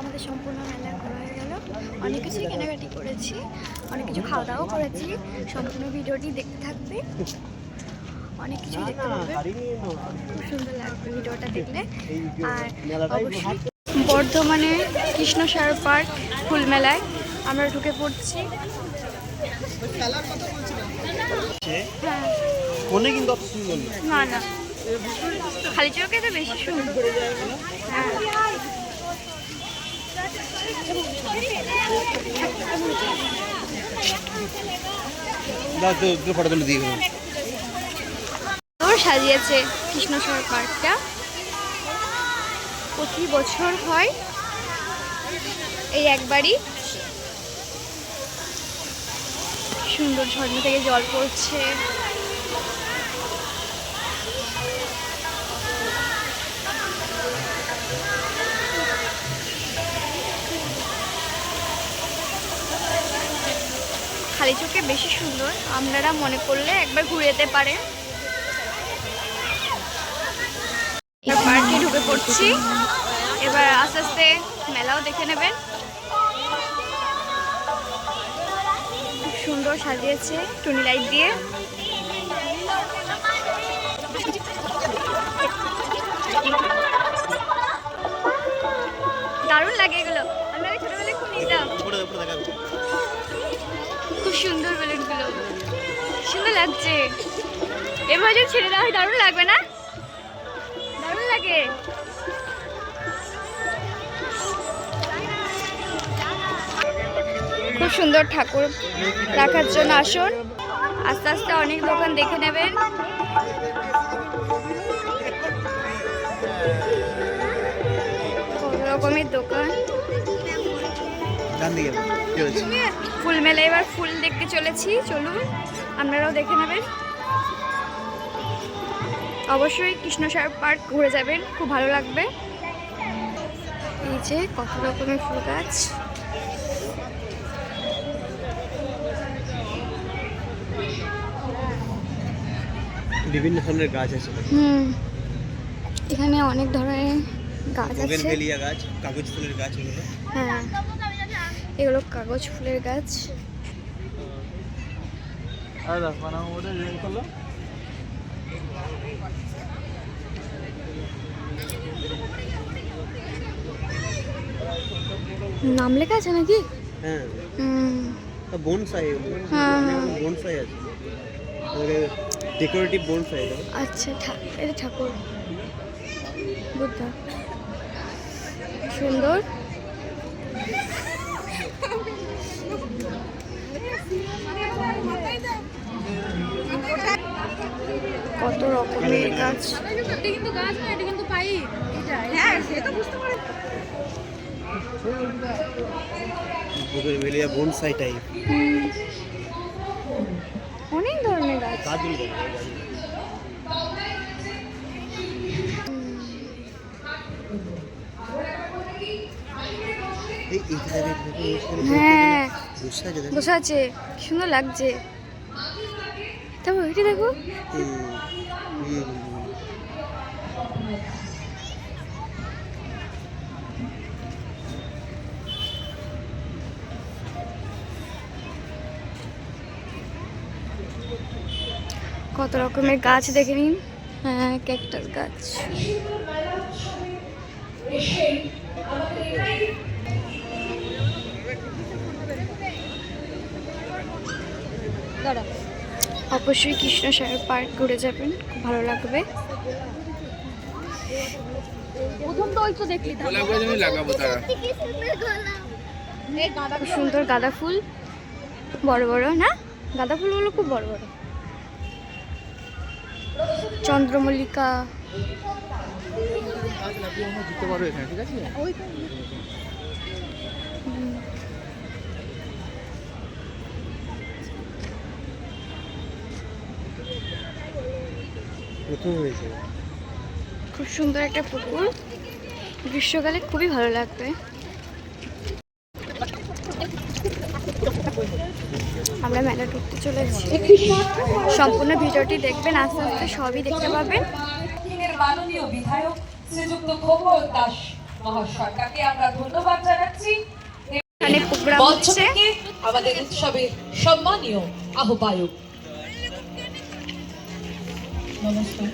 আমাদের সম্পূর্ণ মেলা ঘোরা হয়ে গেল। অনেক কিছুই কেনাকাটি করেছি অনেক কিছু খাওয়া দাওয়াও করেছি। সম্পূর্ণ ভিডিওটি দেখতে থাকবে। অনেক কিছুই দেখতে পাবে। খুব সুন্দর লাগবে ভিডিওটা দেখলে। আর অবশ্যই বর্ধমানে কৃষ্ণসার পার্ক ফুল মেলায় আমরা ঢুকে পড়ছি। হ্যাঁ। কিন্তু না। না না। খালি চোখে তো বেশি সুন্দর। হ্যাঁ। সাজিয়েছে কৃষ্ণসার পার্কটা প্রতি বছর হয় এই একবারই সুন্দর ঝর্ণা থেকে জল পড়ছে। খালি চোখে বেশি সুন্দর। আপনারা মনে করলে একবার ঘুরে যেতে পারেন। পার্কে ঢুকে পড়ছি। এবার আস্তে আস্তে মেলাও দেখে নেবেন। খুব সুন্দর সাজিয়েছে টুনি লাইট দিয়ে। দারুণ লাগে এগুলো। আমরা ছোটবেলায় খুব নিতাম। সুন্দর বেলুনগুলো সুন্দর লাগছে। এবার যদি ছেড়ে দেওয়া হয় দারুণ লাগবে না? দারুণ লাগে। খুব সুন্দর ঠাকুর রাখার জন্য আসুন। আস্তে আস্তে অনেক দোকান দেখে নেবেন। কত রকমের দোকান। ডান দিকে ঠিক ফুল মেলা এবার ফুল দেখতে চলেছি চলুন আপনারাও দেখে নেবেন। অবশ্যই কৃষ্ণসার পার্ক ঘুরে যাবেন খুব ভালো লাগবে। এই যে কত রকমের ফুল গাছ। বিভিন্ন ধরনের গাছ আছে। হুম এখানে অনেক ধরনের গাছ আছে। গাছ কাগজ ফুলের গাছ হ্যাঁ। এগুলো কাগজ ফুলের গাছ। নাম লেখা আছে নাকি? হ্যাঁ। হুম। বোনসাই হ্যাঁ। বোনসাই আছে ডেকোরেটিভ বোনসাই আচ্ছা এটা ঠাকুর। বুদ্ধা। সুন্দর। কত রকমের গাছ। এটা কিন্তু গাছ না এটা কিন্তু পাইপ হ্যাঁ সে তো বুঝতে পারে। বোনসাই টাইপ অনেক ধরনের গাছ। গাছগুলো হ্যাঁ। বসে আছে সুন্দর লাগছে। তারপর ওইটা দেখো। কত রকমের গাছ দেখে নিন। হ্যাঁ ক্যাকটাস গাছ। অবশ্যই কৃষ্ণসাগর পার্ক ঘুরে যাবেন খুব ভালো লাগবে। প্রথম তো ওই তো দেখলি লাগাবো তারা এই গাঁদা খুব সুন্দর গাঁদা ফুল। বড় বড় না? গাঁদা ফুলগুলো খুব বড় বড়। চন্দ্রমল্লিকা। প্রথম হয়েছে। খুব সুন্দর একটা পুকুর। গ্রীষ্মকালে খুবই ভালো লাগবে। আমরা মেলা ঢুকতে চলেছি সম্পূর্ণ ভিডিওটি দেখবেন আস্তে আস্তে সবই দেখতে পাবেন। মাননীয় বিধায়ক শ্রীযুক্ত খোকন দাস মহাশয়টাকে আমরা ধন্যবাদ জানাচ্ছি। এখানে প্রোগ্রাম হচ্ছে। আমাদের উৎসবের সম্মানীয় আহ্বায়ক। নমস্কার